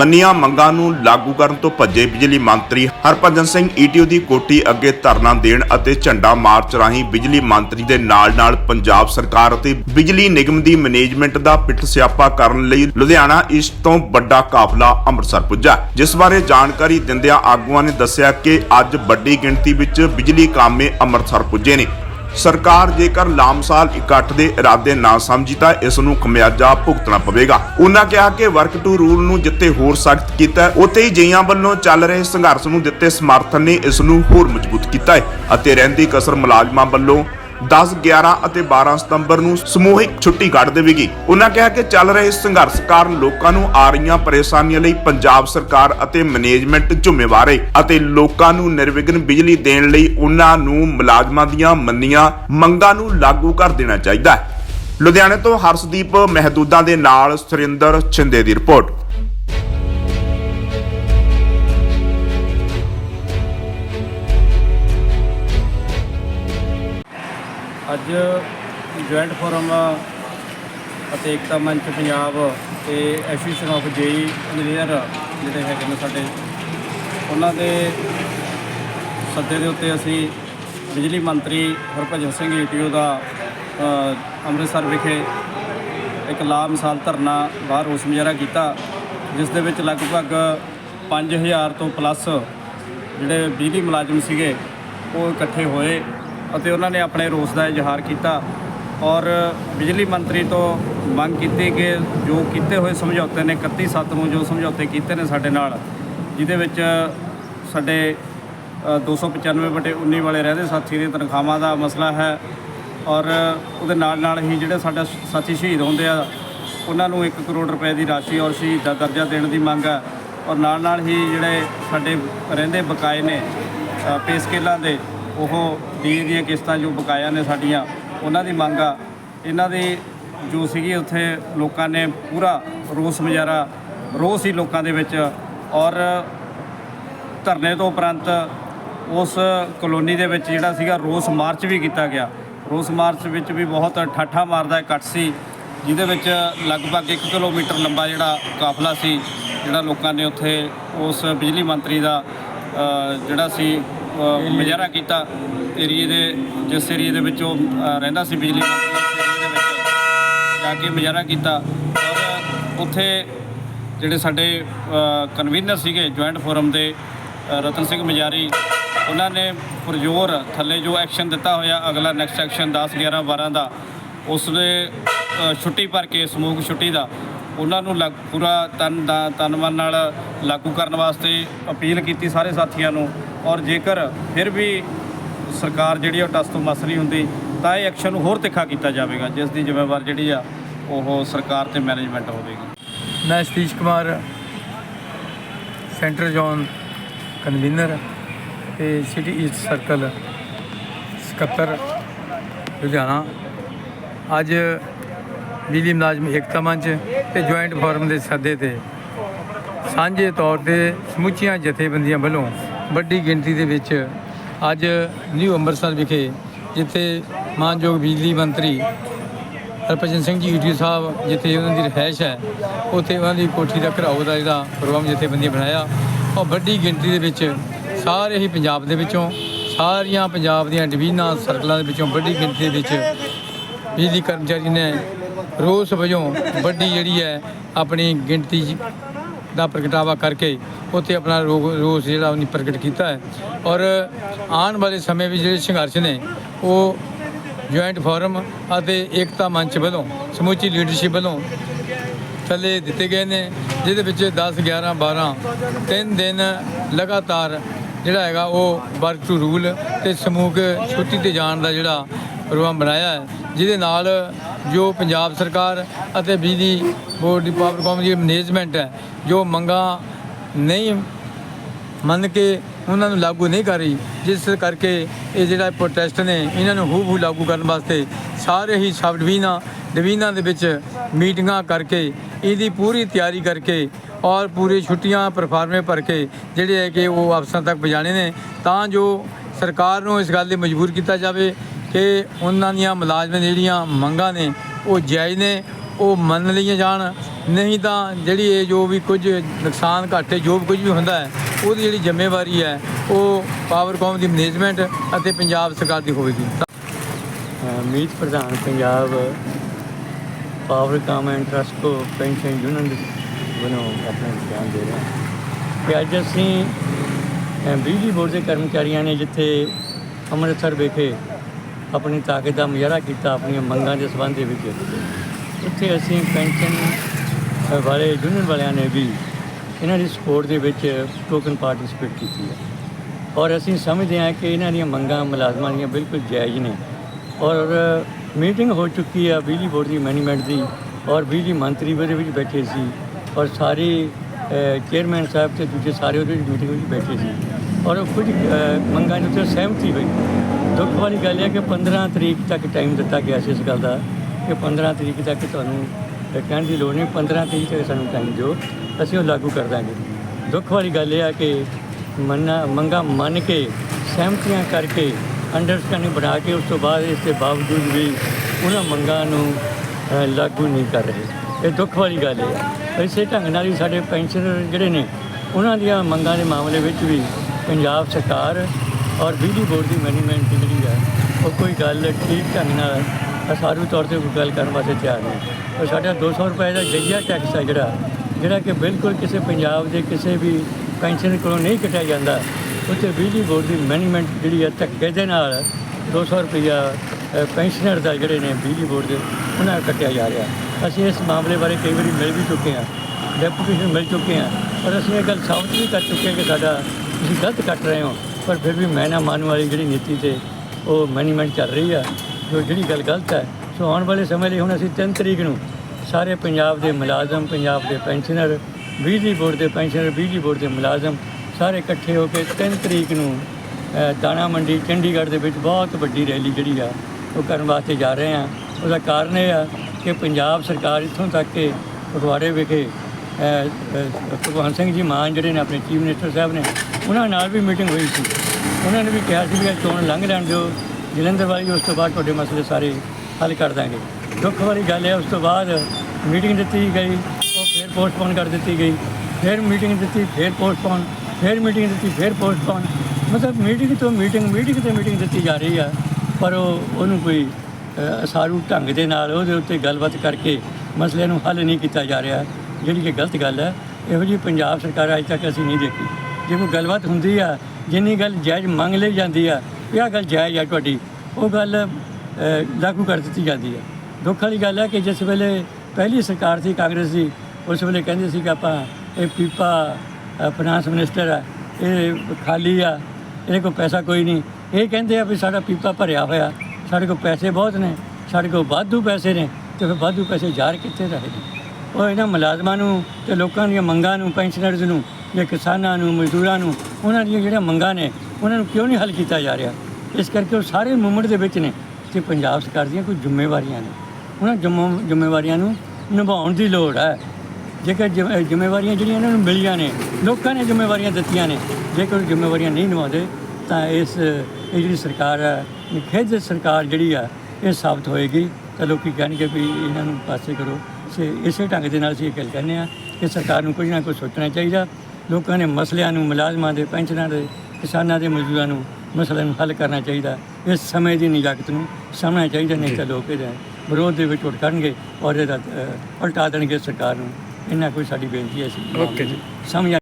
ਮੰਨੀਆਂ ਮੰਗਾਂ ਨੂੰ ਲਾਗੂ ਕਰਨ ਤੋਂ ਭੱਜੇ ਬਿਜਲੀ ਮੰਤਰੀ ਹਰਭਜਨ ਸਿੰਘ ਈਟੀਓ ਦੀ ਕੋਠੀ ਅੱਗੇ ਧਰਨਾ ਦੇਣ ਅਤੇ ਝੰਡਾ ਮਾਰਚ ਰਾਹੀਂ ਬਿਜਲੀ ਮੰਤਰੀ ਦੇ ਨਾਲ-ਨਾਲ ਪੰਜਾਬ ਸਰਕਾਰ ਅਤੇ ਬਿਜਲੀ ਨਿਗਮ ਦੀ ਮੈਨੇਜਮੈਂਟ ਦਾ ਪਿੱਠ ਸਿਆਪਾ ਕਰਨ ਲਈ ਲੁਧਿਆਣਾ ਇਸ ਤੋਂ ਵੱਡਾ ਕਾਫਲਾ ਅੰਮ੍ਰਿਤਸਰ ਪੁੱਜਾ। ਜਿਸ ਬਾਰੇ ਜਾਣਕਾਰੀ ਦਿੰਦਿਆਂ ਆਗੂਆਂ ਨੇ ਦੱਸਿਆ ਕਿ ਅੱਜ ਵੱਡੀ ਗਿਣਤੀ ਵਿੱਚ ਬਿਜਲੀ ਕਾਮੇ ਅੰਮ੍ਰਿਤਸਰ ਪੁੱਜੇ ਨੇ। ਸਰਕਾਰ ਜੇਕਰ ਲਾਮਸਾਲ ਇਕੱਠ ਦੇ ਇਰਾਦੇ ਨਾ ਸਮਝੀ ਤਾਂ ਇਸ ਨੂੰ ਖਮਿਆਜਾ ਭੁਗਤਣਾ ਪਵੇਗਾ। ਉਹਨਾਂ ਕਿਹਾ ਕਿ ਵਰਕ ਟੂ ਰੂਲ ਨੂੰ ਜਿੱਥੇ ਹੋਰ ਸਖਤ ਕੀਤਾ ਉੱਥੇ ਹੀ ਜਈਆਂ ਵੱਲੋਂ ਚੱਲ ਰਹੇ ਸੰਘਰਸ਼ ਨੂੰ ਦਿੱਤੇ ਸਮਰਥਨ ਨੇ ਇਸ ਨੂੰ ਹੋਰ ਮਜ਼ਬੂਤ ਕੀਤਾ ਹੈ ਅਤੇ ਰਹਿੰਦੀ ਕਸਰ ਮੁਲਾਜ਼ਮਾਂ ਵੱਲੋਂ 10, 11 ਅਤੇ 12 ਸਤੰਬਰ ਨੂੰ ਸਮੂਹਿਕ ਛੁੱਟੀ ਕੱਢ ਦੇਵੇਗੀ। ਉਹਨਾਂ ਕਿਹਾ ਕਿ ਚੱਲ ਰਹੇ ਸੰਘਰਸ਼ ਕਾਰਨ ਲੋਕਾਂ ਨੂੰ ਆ ਰਹੀਆਂ ਪਰੇਸ਼ਾਨੀਆਂ ਲਈ ਪੰਜਾਬ ਸਰਕਾਰ ਅਤੇ ਮੈਨੇਜਮੈਂਟ ਜ਼ਿੰਮੇਵਾਰ ਹੈ ਅਤੇ ਲੋਕਾਂ ਨੂੰ ਨਿਰਵਿਘਨ ਬਿਜਲੀ ਦੇਣ ਲਈ ਉਹਨਾਂ ਨੂੰ ਮੁਲਾਜ਼ਮਾਂ ਦੀਆਂ ਮੰਨੀਆਂ ਮੰਗਾਂ ਨੂੰ ਲਾਗੂ ਕਰ ਦੇਣਾ ਚਾਹੀਦਾ ਹੈ। ਲੁਧਿਆਣੇ ਤੋਂ ਹਰਸ਼ਦੀਪ ਮਹਿਦੂਦਾ ਦੇ ਨਾਲ ਸੁਰਿੰਦਰ ਛਿੰਦੇ ਦੀ ਰਿਪੋਰਟ। ਅੱਜ ਜੁਆਇੰਟ ਫੋਰਮ ਅਤੇ ਏਕਤਾ ਮੰਚ ਪੰਜਾਬ ਤੇ ਐਸੋਸੀਏਸ਼ਨ ਆਫ ਜੇਈ ਇੰਜੀਨੀਅਰ ਜਿਹੜੇ ਹੈਗੇ ਨੇ ਸਾਡੇ, ਉਹਨਾਂ ਦੇ ਸੱਦੇ ਦੇ ਉੱਤੇ ਅਸੀਂ ਬਿਜਲੀ ਮੰਤਰੀ ਹਰਭਜਨ ਸਿੰਘ ਈਟੀਓ ਦਾ ਅੰਮ੍ਰਿਤਸਰ ਵਿਖੇ ਇੱਕ ਲਾ ਮਿਸਾਲ ਧਰਨਾ ਬਾਹਰ ਰੋਸ ਮੁਜ਼ਾਹਰਾ ਕੀਤਾ, ਜਿਸ ਦੇ ਵਿੱਚ ਲਗਭਗ 5000 ਤੋਂ ਪਲੱਸ ਜਿਹੜੇ ਬਿਜਲੀ ਮੁਲਾਜ਼ਮ ਸੀਗੇ, ਉਹ ਇਕੱਠੇ ਹੋਏ। ਅਤੇ ਉਹਨਾਂ ਨੇ ਆਪਣੇ ਰੋਸ ਦਾ ਇਜ਼ਹਾਰ ਕੀਤਾ ਔਰ ਬਿਜਲੀ ਮੰਤਰੀ ਤੋਂ ਮੰਗ ਕੀਤੀ ਕਿ ਜੋ ਕੀਤੇ ਹੋਏ ਸਮਝੌਤੇ ਨੇ 31 ਸੱਤ ਨੂੰ ਜੋ ਸਮਝੌਤੇ ਕੀਤੇ ਨੇ ਸਾਡੇ ਨਾਲ ਜਿਹਦੇ ਵਿੱਚ ਸਾਡੇ ਅ, 295 ਬਟੇ 19 ਵਾਲੇ ਰਹਿੰਦੇ ਸਾਥੀ ਦੀਆਂ ਤਨਖਾਹਾਂ ਦਾ ਮਸਲਾ ਹੈ ਔਰ ਉਹਦੇ ਨਾਲ ਨਾਲ ਹੀ ਜਿਹੜੇ ਸਾਡਾ ਸਾਥੀ ਸ਼ਹੀਦ ਹੁੰਦੇ ਆ ਉਹਨਾਂ ਨੂੰ 1 ਕਰੋੜ ਰੁਪਏ ਦੀ ਰਾਸ਼ੀ ਔਰ ਸ਼ਹੀਦ ਦਾ ਦਰਜਾ ਦੇਣ ਦੀ ਮੰਗ ਹੈ ਔਰ ਨਾਲ ਨਾਲ ਹੀ ਜਿਹੜੇ ਸਾਡੇ ਰਹਿੰਦੇ ਬਕਾਏ ਨੇ ਅ, ਦੇ ਉਹ ਡੀ ਦੀਆਂ ਕਿਸ਼ਤਾਂ ਜੋ ਬਕਾਇਆ ਨੇ ਸਾਡੀਆਂ, ਉਹਨਾਂ ਦੀ ਮੰਗ ਆ। ਇਹਨਾਂ ਦੀ ਜੋ ਸੀਗੀ ਉੱਥੇ ਲੋਕਾਂ ਨੇ ਪੂਰਾ ਰੋਸ ਮੁਜ਼ਾਹਰਾ ਰੋਸ ਹੀ ਲੋਕਾਂ ਦੇ ਵਿੱਚ ਔਰ ਧਰਨੇ ਤੋਂ ਉਪਰੰਤ ਉਸ ਕਲੋਨੀ ਦੇ ਵਿੱਚ ਜਿਹੜਾ ਸੀਗਾ ਰੋਸ ਮਾਰਚ ਵੀ ਕੀਤਾ ਗਿਆ। ਰੋਸ ਮਾਰਚ ਵਿੱਚ ਵੀ ਬਹੁਤ ਠਾਠਾ ਮਾਰਦਾ ਇਕੱਠ ਸੀ, ਜਿਹਦੇ ਵਿੱਚ ਲਗਭਗ 1 ਕਿਲੋਮੀਟਰ ਲੰਬਾ ਜਿਹੜਾ ਕਾਫਲਾ ਸੀ, ਜਿਹੜਾ ਲੋਕਾਂ ਨੇ ਉੱਥੇ ਉਸ ਬਿਜਲੀ ਮੰਤਰੀ ਦਾ ਜਿਹੜਾ ਸੀ ਮੁਜ਼ਾਹਰਾ ਕੀਤਾ ਏਰੀਏ ਦੇ ਜਿਸ ਏਰੀਏ ਦੇ ਵਿੱਚ ਉਹ ਅ, ਰਹਿੰਦਾ ਸੀ ਬਿਜਲੀ ਮੰਤਰੀ ਉਸ ਏਰੀਏ ਦੇ ਵਿੱਚ ਜਾ ਕੇ ਮੁਜ਼ਾਹਰਾ ਕੀਤਾ। ਔਰ ਉੱਥੇ ਜਿਹੜੇ ਸਾਡੇ ਕਨਵੀਨਰ ਸੀਗੇ ਜੁਆਇੰਟ ਫੋਰਮ ਦੇ ਅ, ਰਤਨ ਸਿੰਘ ਮਜਾਰੀ ਉਹਨਾਂ ਨੇ ਪੁਰਜੋਰ ਥੱਲੇ ਜੋ ਐਕਸ਼ਨ ਦਿੱਤਾ ਹੋਇਆ ਅਗਲਾ ਨੈਕਸਟ ਐਕਸ਼ਨ 10 11 12 ਦਾ ਉਸ ਦੇ ਅ, ਛੁੱਟੀ ਭਰ ਕੇ ਸਮੂਹ ਛੁੱਟੀ ਦਾ ਉਹਨਾਂ ਨੂੰ ਲੱਗ- ਪੂਰਾ ਤਨ ਦਾ- ਤਨ ਮਨ ਨਾਲ ਲਾਗੂ ਕਰਨ ਵਾਸਤੇ ਅਪੀਲ ਕੀਤੀ ਸਾਰੇ ਸਾਥੀਆਂ ਨੂੰ। ਔਰ ਜੇਕਰ ਫਿਰ ਵੀ ਸਰਕਾਰ ਜਿਹੜੀ ਆ ਉਹ ਟਸ ਤੋਂ ਮਸ ਨਹੀਂ ਹੁੰਦੀ, ਤਾਂ ਇਹ ਐਕਸ਼ਨ ਨੂੰ ਹੋਰ ਤਿੱਖਾ ਕੀਤਾ ਜਾਵੇਗਾ, ਜਿਸ ਦੀ ਜ਼ਿੰਮੇਵਾਰ ਜਿਹੜੀ ਆ ਉਹ ਸਰਕਾਰ ਤੇ ਮੈਨੇਜਮੈਂਟ ਹੋਵੇਗੀ। ਮੈਂ Satish Kumar, centre zone convener ਤੇ ਸਿਟੀ ਈਸਟ ਸਰਕਲ ਸਕੱਤਰ, ਲੁਧਿਆਣਾ। ਅੱਜ ਬਿਜਲੀ ਮੁਲਾਜ਼ਮ ਏਕਤਾ ਮੰਚ ਤੇ ਜੁਆਇੰਟ ਫੋਰਮ ਦੇ ਸੱਦੇ ਤੇ ਸਾਂਝੇ ਤੌਰ ਤੇ ਸਮੁੱਚੀਆਂ ਜਥੇਬੰਦੀਆਂ ਵੱਲੋਂ ਵੱਡੀ ਗਿਣਤੀ ਦੇ ਵਿੱਚ ਅੱਜ ਨਿਊ ਅੰਮ੍ਰਿਤਸਰ ਵਿਖੇ ਜਿੱਥੇ ਮਾਨਯੋਗ ਬਿਜਲੀ ਮੰਤਰੀ ਹਰਪਜਨ ਸਿੰਘ ਜੀ ਈਟੀ ਸਾਹਿਬ, ਜਿੱਥੇ ਉਹਨਾਂ ਦੀ ਰਹਿائش ਹੈ, ਉੱਥੇ ਉਹਨਾਂ ਦੀ ਕੋਠੀ ਦਾ ਘਰਾਓ ਦਾ ਜਿਹੜਾ ਪ੍ਰੋਗਰਾਮ ਜਥੇਬੰਦੀ ਬਣਾਇਆ, ਉਹ ਵੱਡੀ ਗਿਣਤੀ ਦੇ ਵਿੱਚ ਸਾਰੇ ਹੀ ਪੰਜਾਬ ਦੇ ਵਿੱਚੋਂ, ਸਾਰੀਆਂ ਪੰਜਾਬ ਦੀਆਂ ਡਿਵੀਜ਼ਨਾਂ ਸਰਕਲਾਂ ਦੇ ਵਿੱਚੋਂ ਵੱਡੀ ਗਿਣਤੀ ਦੇ ਵਿੱਚ ਬਿਜਲੀ ਕਰਮਚਾਰੀ ਨੇ ਰੋਸ ਵਜੋਂ ਵੱਡੀ ਜਿਹੜੀ ਹੈ ਆਪਣੀ ਗਿਣਤੀ ਦਾ ਪ੍ਰਗਟਾਵਾ ਕਰਕੇ ਉੱਥੇ ਆਪਣਾ ਰੋ- ਰੋਸ ਜਿਹੜਾ ਉਹਨੇ ਪ੍ਰਗਟ ਕੀਤਾ ਹੈ। ਔਰ ਆਉਣ ਵਾਲੇ ਸਮੇਂ ਵਿੱਚ ਜਿਹੜੇ ਸੰਘਰਸ਼ ਨੇ, ਉਹ ਜੁਆਇੰਟ ਫੋਰਮ ਅਤੇ ਏਕਤਾ ਮੰਚ ਵੱਲੋਂ, ਸਮੁੱਚੀ ਲੀਡਰਸ਼ਿਪ ਵੱਲੋਂ ਥੱਲੇ ਦਿੱਤੇ ਗਏ ਨੇ, ਜਿਹਦੇ ਵਿੱਚ 10 11 12 ਤਿੰਨ ਦਿਨ ਲਗਾਤਾਰ ਜਿਹੜਾ ਹੈਗਾ ਉਹ ਵਰਕ ਟੂ ਰੂਲ ਤੇ ਸਮੂਹਕ ਛੁੱਟੀ ਤੇ ਜਾਣ ਦਾ ਜਿਹੜਾ ਪ੍ਰੋਗਰਾਮ ਬਣਾਇਆ ਹੈ, ਜਿਹਦੇ ਨਾਲ ਜੋ ਪੰਜਾਬ ਸਰਕਾਰ ਅਤੇ ਬਿਜਲੀ ਬੋਰਡ ਦੀ ਪਾਵਰ ਦੀ ਮੈਨੇਜਮੈਂਟ ਹੈ, ਜੋ ਮੰਗਾਂ ਨਹੀਂ, ਮੰਨ ਕੇ ਉਹਨਾਂ ਨੂੰ ਲਾਗੂ ਨਹੀਂ ਕਰ ਰਹੀ। ਜਿਸ ਕਰਕੇ ਇਹ ਜਿਹੜਾ ਪ੍ਰੋਟੈਸਟ ਨੇ, ਇਹਨਾਂ ਨੂੰ ਹੂ ਹੂ ਲਾਗੂ ਕਰਨ ਵਾਸਤੇ ਸਾਰੇ ਹੀ ਸਬ ਡਿਵੀਜ਼ਨਾਂ ਡਿਵੀਜ਼ਨਾਂ ਦੇ ਵਿੱਚ ਮੀਟਿੰਗਾਂ ਕਰਕੇ, ਇਹਦੀ ਪੂਰੀ ਤਿਆਰੀ ਕਰਕੇ ਔਰ ਪੂਰੀ ਛੁੱਟੀਆਂ ਪਰਫਾਰਮੇ ਭਰ ਕੇ, ਜਿਹੜੇ ਹੈ ਕਿ ਉਹ ਅਫਸਰਾਂ ਤੱਕ ਪਹੁੰਚਾਉਣੇ ਨੇ, ਤਾਂ ਜੋ ਸਰਕਾਰ ਨੂੰ ਇਸ ਗੱਲ ਲਈ ਮਜਬੂਰ ਕੀਤਾ ਜਾਵੇ ਕਿ ਉਹਨਾਂ ਦੀਆਂ ਮੁਲਾਜ਼ਮਾਂ ਦੀਆਂ ਜਿਹੜੀਆਂ ਮੰਗਾਂ ਨੇ, ਉਹ ਜਾਇਜ਼ ਨੇ, ਉਹ ਮੰਨ ਲਈਆਂ ਜਾਣ। ਨਹੀਂ ਤਾਂ ਜਿਹੜੀ ਇਹ ਜੋ ਵੀ ਕੁਝ ਨੁਕਸਾਨ ਘਾਟੇ ਜੋ ਵੀ ਕੁਝ ਵੀ ਹੁੰਦਾ ਹੈ, ਉਹਦੀ ਜਿਹੜੀ ਜ਼ਿੰਮੇਵਾਰੀ ਹੈ, ਉਹ ਪਾਵਰਕੌਮ ਦੀ ਮੈਨੇਜਮੈਂਟ ਅਤੇ ਪੰਜਾਬ ਸਰਕਾਰ ਦੀ ਹੋਵੇਗੀ। ਮੀਤ ਪ੍ਰਧਾਨ Punjab Powercom and Transco pension union ਵੱਲੋਂ ਆਪਣਾ ਬਿਆਨ ਦੇ ਰਿਹਾ ਕਿ ਅੱਜ ਅਸੀਂ ਬਿਜਲੀ ਬੋਰਡ ਦੇ ਕਰਮਚਾਰੀਆਂ ਨੇ ਜਿੱਥੇ ਅੰਮ੍ਰਿਤਸਰ ਵਿਖੇ ਆਪਣੀ ਤਾਕਤ ਦਾ ਮੁਜ਼ਾਹਰਾ ਕੀਤਾ, ਆਪਣੀਆਂ ਮੰਗਾਂ ਦੇ ਸੰਬੰਧ ਦੇ ਵਿੱਚ, ਉੱਥੇ ਅਸੀਂ ਪੈਨਸ਼ਨ ਵਾਲੇ ਯੂਨੀਅਨ ਵਾਲਿਆਂ ਨੇ ਵੀ ਇਹਨਾਂ ਦੀ ਸਪੋਰਟ ਦੇ ਵਿੱਚ ਟੋਕਨ ਪਾਰਟਿਸਿਪੇਟ ਕੀਤੀ ਹੈ। ਔਰ ਅਸੀਂ ਸਮਝਦੇ ਹਾਂ ਕਿ ਇਹਨਾਂ ਦੀਆਂ ਮੰਗਾਂ, ਮੁਲਾਜ਼ਮਾਂ ਦੀਆਂ ਬਿਲਕੁਲ ਜਾਇਜ਼ ਨੇ। ਔਰ ਮੀਟਿੰਗ ਹੋ ਚੁੱਕੀ ਆ, ਬਿਜਲੀ ਬੋਰਡ ਦੀ ਮੈਨੇਜਮੈਂਟ ਦੀ ਔਰ ਬਿਜਲੀ ਮੰਤਰੀ ਵੀ ਉਹਦੇ ਵਿੱਚ ਬੈਠੇ ਸੀ ਔਰ ਸਾਰੇ ਚੇਅਰਮੈਨ ਸਾਹਿਬ ਤੇ ਦੂਜੇ ਸਾਰੇ ਉਹਦੇ ਵਿੱਚ ਮੀਟਿੰਗ ਵਿੱਚ ਬੈਠੇ ਸੀ। ਔਰ ਉਹ ਕੁਝ ਮੰਗਾਂ ਦੇ ਉੱਤੇ ਸਹਿਮਤੀ ਹੋਈ। ਦੁੱਖ ਵਾਲੀ ਗੱਲ ਹੈ ਕਿ 15 ਤਰੀਕ ਤੱਕ ਟਾਈਮ ਦਿੱਤਾ ਗਿਆ ਸੀ ਇਸ ਗੱਲ ਦਾ ਕਿ 15 ਤਰੀਕ ਤੱਕ ਤੁਹਾਨੂੰ ਇਹ ਕਹਿਣ ਦੀ ਲੋੜ ਨਹੀਂ 15 ਤਰੀਕ ਤੇ ਸਾਨੂੰ ਟਾਈਮ ਦਿਓ, ਅਸੀਂ ਉਹ ਲਾਗੂ ਕਰ ਦਾਂਗੇ। ਦੁੱਖ ਵਾਲੀ ਗੱਲ ਇਹ ਆ ਕਿ ਮੰਨਾ, ਮੰਗਾ ਮੰਨ ਕੇ, ਸਹਿਮਤੀਆਂ ਕਰਕੇ ਅੰਡਰਸਟੈਂਡਿੰਗ ਬਣਾ ਕੇ, ਉਸ ਤੋਂ ਬਾਅਦ ਇਸ ਦੇ ਬਾਵਜੂਦ ਵੀ ਉਹਨਾਂ ਮੰਗਾਂ ਨੂੰ ਲਾਗੂ ਨਹੀਂ ਕਰ ਰਹੇ। ਇਹ ਦੁੱਖ ਵਾਲੀ ਗੱਲ ਹੈ ਇਸੇ ਢੰਗ ਨਾਲ ਹੀ ਸਾਡੇ ਪੈਨਸ਼ਨਰ ਜਿਹੜੇ ਨੇ, ਉਹਨਾਂ ਦੀਆਂ ਮੰਗਾਂ ਦੇ ਮਾਮਲੇ ਵਿੱਚ ਵੀ ਪੰਜਾਬ ਸਰਕਾਰ ਔਰ ਬਿਜਲੀ ਬੋਰਡ ਦੀ ਮੈਨੇਜਮੈਂਟ ਜਿਹੜੀ ਹੈ ਉਹ ਕੋਈ ਗੱਲ ਠੀਕ ਢੰਗ ਨਾਲ ਅਸਾਰੂ ਤੌਰ ਤੇ ਗੱਲ ਕਰਨ ਵਾਸਤੇ ਤਿਆਰ ਨੇ ਉਹ ਸਾਡਾ 200 ਰੁਪਏ ਦਾ ਜਈਆ ਟੈਕਸ ਹੈ ਜਿਹੜਾ ਜਿਹੜਾ ਕਿ ਬਿਲਕੁਲ ਕਿਸੇ ਪੰਜਾਬ ਦੇ ਕਿਸੇ ਵੀ ਪੈਨਸ਼ਨ ਕੋਲੋਂ ਨਹੀਂ ਕੱਟਿਆ ਜਾਂਦਾ। ਉੱਥੇ ਬਿਜਲੀ ਬੋਰਡ ਦੀ ਮੈਨੇਜਮੈਂਟ ਜਿਹੜੀ ਹੈ ਧੱਕੇ ਦੇ ਨਾਲ 200 ਰੁਪਈਆ ਪੈਨਸ਼ਨਰ ਦਾ ਜਿਹੜੇ ਨੇ ਬਿਜਲੀ ਬੋਰਡ ਦੇ, ਉਹਨਾਂ ਦਾ ਕੱਟਿਆ ਜਾ ਰਿਹਾ। ਅਸੀਂ ਇਸ ਮਾਮਲੇ ਬਾਰੇ ਕਈ ਵਾਰੀ ਮਿਲ ਵੀ ਚੁੱਕੇ ਹਾਂ, ਡੈਪੂਟੇਸ਼ਨ ਮਿਲ ਚੁੱਕੇ ਹਾਂ। ਪਰ ਅਸੀਂ ਇਹ ਗੱਲ ਸਾਬਤ ਵੀ ਕਰ ਚੁੱਕੇ ਹਾਂ ਕਿ ਸਾਡਾ, ਤੁਸੀਂ ਗਲਤ ਕੱਟ ਰਹੇ ਹੋ, ਪਰ ਫਿਰ ਵੀ ਮੈਂ ਨਾ ਮੰਨਣ ਵਾਲੀ ਜਿਹੜੀ ਨੀਤੀ ਤੇ ਉਹ ਮੈਨੇਜਮੈਂਟ ਚੱਲ ਰਹੀ ਆ। ਜੋ ਜਿਹੜੀ ਗੱਲ ਗਲਤ ਹੈ ਸੋ ਆਉਣ ਵਾਲੇ ਸਮੇਂ ਲਈ ਹੁਣ ਅਸੀਂ 3 ਤਰੀਕ ਨੂੰ ਸਾਰੇ ਪੰਜਾਬ ਦੇ ਮੁਲਾਜ਼ਮ ਪੰਜਾਬ ਦੇ ਪੈਨਸ਼ਨਰ ਬਿਜਲੀ ਬੋਰਡ ਦੇ ਪੈਨਸ਼ਨਰ ਬਿਜਲੀ ਬੋਰਡ ਦੇ ਮੁਲਾਜ਼ਮ ਸਾਰੇ ਇਕੱਠੇ ਹੋ ਕੇ 3 ਤਰੀਕ ਨੂੰ ਅ, ਦਾਣਾ ਮੰਡੀ ਚੰਡੀਗੜ੍ਹ ਦੇ ਵਿੱਚ ਬਹੁਤ ਵੱਡੀ ਰੈਲੀ ਜਿਹੜੀ ਆ ਉਹ ਕਰਨ ਵਾਸਤੇ ਜਾ ਰਹੇ ਆ ਉਹਦਾ ਕਾਰਨ ਇਹ ਆ ਕਿ ਪੰਜਾਬ ਸਰਕਾਰ ਇੱਥੋਂ ਤੱਕ ਕਿ ਫਗਵਾੜੇ ਵਿਖੇ ਅ, ਭਗਵੰਤ ਸਿੰਘ ਜੀ ਮਾਨ ਜਿਹੜੇ ਨੇ ਆਪਣੇ ਚੀਫ ਮਿਨਿਸਟਰ ਸਾਹਿਬ ਨੇ ਉਹਨਾਂ ਨਾਲ ਵੀ ਮੀਟਿੰਗ ਹੋਈ ਸੀ। ਉਹਨਾਂ ਨੇ ਵੀ ਕਿਹਾ ਸੀ ਵੀ ਇਹ ਚੋਣ ਲੰਘ ਲੈਣ ਦਿਓ। ਜਲੰਧਰ ਵਾਲੀ ਉਸ ਤੋਂ ਬਾਅਦ ਤੁਹਾਡੇ ਮਸਲੇ ਸਾਰੇ ਹੱਲ ਕਰ ਦਾਂਗੇ। ਦੁੱਖ ਵਾਲੀ ਗੱਲ ਹੈ, ਉਸ ਤੋਂ ਬਾਅਦ ਮੀਟਿੰਗ ਦਿੱਤੀ ਗਈ, ਉਹ ਫਿਰ ਪੋਸਟਪੋਨ ਕਰ ਦਿੱਤੀ ਗਈ। ਫਿਰ ਮੀਟਿੰਗ ਦਿੱਤੀ, ਫਿਰ ਪੋਸਟਪੋਨ ਫਿਰ ਮੀਟਿੰਗ ਦਿੱਤੀ, ਫਿਰ ਪੋਸਟਪੋਨ ਮਤਲਬ ਮੀਟਿੰਗ ਤੋਂ ਮੀਟਿੰਗ ਮੀਟਿੰਗ ਤੇ ਮੀਟਿੰਗ ਦਿੱਤੀ ਜਾ ਰਹੀ ਆ, ਪਰ ਉਹ, ਉਹਨੂੰ ਕੋਈ ਅਸਾਰੂ ਢੰਗ ਦੇ ਨਾਲ ਉਹਦੇ ਉੱਤੇ ਗੱਲਬਾਤ ਕਰਕੇ ਮਸਲੇ ਨੂੰ ਹੱਲ ਨਹੀਂ ਕੀਤਾ ਜਾ ਰਿਹਾ। ਜਿਹੜੀ ਕਿ ਗਲਤ ਗੱਲ ਹੈ, ਇਹੋ ਜਿਹੀ ਪੰਜਾਬ ਸਰਕਾਰ ਅਜੇ ਤੱਕ ਅਸੀਂ ਨਹੀਂ ਦੇਖੀ। ਜੇ ਕੋਈ ਗੱਲਬਾਤ ਹੁੰਦੀ ਆ, ਜਿੰਨੀ ਗੱਲ ਜਾਇਜ਼ ਮੰਗ ਲਈ ਜਾਂਦੀ ਆ ਵੀ ਆਹ ਗੱਲ ਜਾਇਜ਼ ਆ ਤੁਹਾਡੀ। ਉਹ ਗੱਲ ਲਾਗੂ ਕਰ ਦਿੱਤੀ ਜਾਂਦੀ ਹੈ ਦੁੱਖ ਵਾਲੀ ਗੱਲ ਹੈ ਕਿ ਜਿਸ ਵੇਲੇ ਪਹਿਲੀ ਸਰਕਾਰ ਸੀ, ਕਾਂਗਰਸ ਦੀ, ਉਸ ਵੇਲੇ ਕਹਿੰਦੇ ਸੀ ਕਿ ਆਪਾਂ ਇਹ ਪੀਪਾ ਫਾਈਨਾਂਸ ਮਿਨਿਸਟਰ ਆ, ਇਹ ਖਾਲੀ ਆ, ਇਹਦੇ ਕੋਲ ਪੈਸਾ ਕੋਈ ਨਹੀਂ। ਇਹ ਕਹਿੰਦੇ ਆ ਵੀ ਸਾਡਾ ਪੀਪਾ ਭਰਿਆ ਹੋਇਆ, ਸਾਡੇ ਕੋਲ ਪੈਸੇ ਬਹੁਤ ਨੇ, ਸਾਡੇ ਕੋਲ ਵਾਧੂ ਪੈਸੇ ਨੇ, ਤੇ ਫਿਰ ਵਾਧੂ ਪੈਸੇ ਜ਼ਾਰ ਕਿੱਥੇ ਰਹੇ ਨੇ? ਉਹ ਇਹਨਾਂ ਮੁਲਾਜ਼ਮਾਂ ਨੂੰ ਤੇ ਲੋਕਾਂ ਦੀਆਂ ਮੰਗਾਂ ਨੂੰ, ਪੈਨਸ਼ਨਰਜ਼ ਨੂੰ, ਜਾਂ ਕਿਸਾਨਾਂ ਨੂੰ, ਮਜ਼ਦੂਰਾਂ ਨੂੰ, ਉਹਨਾਂ ਦੀਆਂ ਜਿਹੜੀਆਂ ਮੰਗਾਂ ਨੇ ਉਹਨਾਂ ਨੂੰ ਕਿਉਂ ਨਹੀਂ ਹੱਲ ਕੀਤਾ ਜਾ ਰਿਹਾ? ਇਸ ਕਰਕੇ ਉਹ ਸਾਰੇ ਮੂਵਮੈਂਟ ਦੇ ਵਿੱਚ ਨੇ। ਤੇ ਪੰਜਾਬ ਸਰਕਾਰ ਦੀਆਂ ਕੋਈ ਜ਼ਿੰਮੇਵਾਰੀਆਂ ਨੇ। ਉਹਨਾਂ ਜ਼ਿੰਮੇ- ਜ਼ਿੰਮੇਵਾਰੀਆਂ ਨੂੰ ਨਿਭਾਉਣ ਦੀ ਲੋੜ ਹੈ। ਜੇਕਰ ਜ਼ਿੰਮੇ- ਜ਼ਿੰਮੇਵਾਰੀਆਂ ਜਿਹੜੀਆਂ ਇਹਨਾਂ ਨੂੰ ਮਿਲੀਆਂ ਨੇ, ਲੋਕਾਂ ਨੇ ਜ਼ਿੰਮੇਵਾਰੀਆਂ ਦਿੱਤੀਆਂ ਨੇ, ਜੇਕਰ ਉਹ ਜ਼ਿੰਮੇਵਾਰੀਆਂ ਨਹੀਂ ਨਿਭਾਉਂਦੇ, ਤਾਂ ਇਸ, ਇਹ ਜਿਹੜੀ ਸਰਕਾਰ ਹੈ, ਨਿਖੇਧ ਸਰਕਾਰ ਜਿਹੜੀ ਆ, ਇਹ ਸਾਬਤ ਹੋਏਗੀ। ਤਾਂ ਲੋਕੀ ਕਹਿਣਗੇ ਵੀ ਇਹਨਾਂ ਨੂੰ ਪਾਸੇ ਕਰੋ। ਸੇ ਇਸੇ ਢੰਗ ਦੇ ਨਾਲ ਅਸੀਂ ਇਹ ਗੱਲ ਕਹਿੰਦੇ ਆ ਕਿ ਸਰਕਾਰ ਨੂੰ ਕੁਝ ਨਾ ਕੁਝ ਸੋਚਣਾ ਚਾਹੀਦਾ। ਲੋਕਾਂ ਨੇ ਮਸਲਿਆਂ ਨੂੰ ਮੁਲਾਜ਼ਮਾਂ ਦੇ, ਪੈਨਸ਼ਨਾਂ ਦੇ ਕਿਸਾਨਾਂ ਦੇ ਮਜ਼ਦੂਰਾਂ ਨੂੰ ਮਸਲਿਆਂ ਨੂੰ ਹੱਲ ਕਰਨਾ ਚਾਹੀਦਾ। ਇਸ ਸਮੇਂ ਦੀ ਨਿਜਾਕਤ ਨੂੰ ਸਾਹਮਣਾ ਚਾਹੀਦਾ ਨਹੀਂ ਤਾਂ ਲੋਕ ਇਹਦੇ ਵਿਰੋਧ ਦੇ ਵਿੱਚ ਉੱਠ ਕਰਨਗੇ ਔਰ ਇਹਦਾ ਅ, ਉਲਟਾ ਦੇਣਗੇ ਸਰਕਾਰ ਨੂੰ। ਇਹਨਾਂ ਕੋਈ ਸਾਡੀ ਬੇਨਤੀ ਹੈ ਓਕੇ ਜੀ। ਸਮਝ